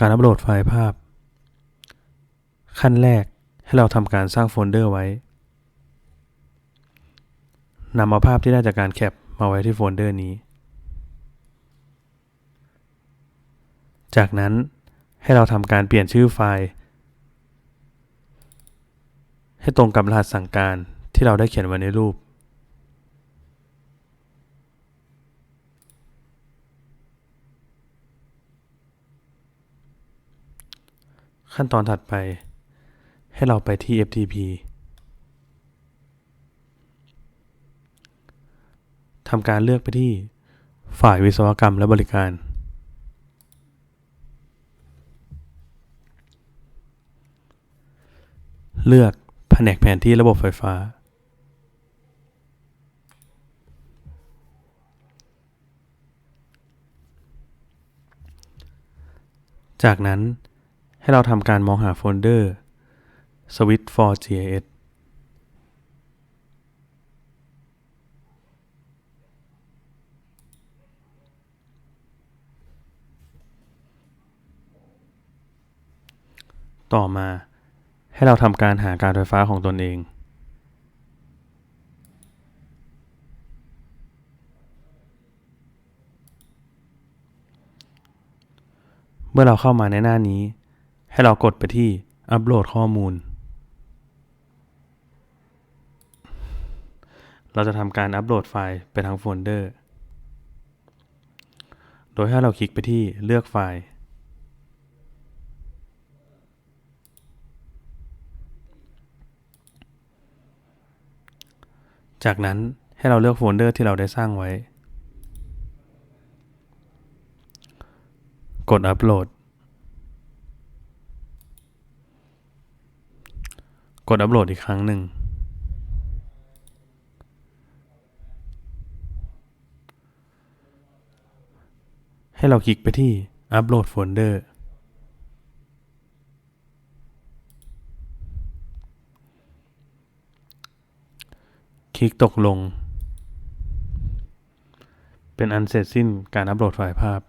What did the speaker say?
การอัปโหลดไฟล์ภาพ ขั้นแรกให้เราทำการสร้างโฟลเดอร์ไว้นำเอาภาพที่ได้จากการแคปมาไว้ที่โฟลเดอร์นี้ จากนั้นให้เราทำการเปลี่ยนชื่อไฟล์ ให้ตรงกับรหัสสั่งการที่เราได้เขียนไว้ในรูป ขั้นตอนถัดไป ให้เราไปที่ FTP ทำการเลือกไปที่ฝ่ายวิศวกรรมและบริการ เลือกแผนกแผนที่ระบบไฟฟ้า จากนั้น ให้เราทำการมองหาโฟลเดอร์ Switch for GIS ต่อมาให้เราทำการหาการไฟฟ้าของตนเอง เมื่อเราเข้ามาในหน้านี้ ให้เรากดไปที่อัปโหลดข้อมูล เราจะทำการอัปโหลดไฟล์ไปทางโฟลเดอร์ โดยให้เราคลิกไปที่เลือกไฟล์ จากนั้นให้เราเลือกโฟลเดอร์ที่เราได้สร้างไว้ กดอัปโหลด กดอัปโหลดอีกครั้งหนึ่ง ให้เราคลิกไปที่อัปโหลดโฟลเดอร์คลิกตกลง เป็นอันเสร็จสิ้นการอัปโหลดไฟล์ภาพ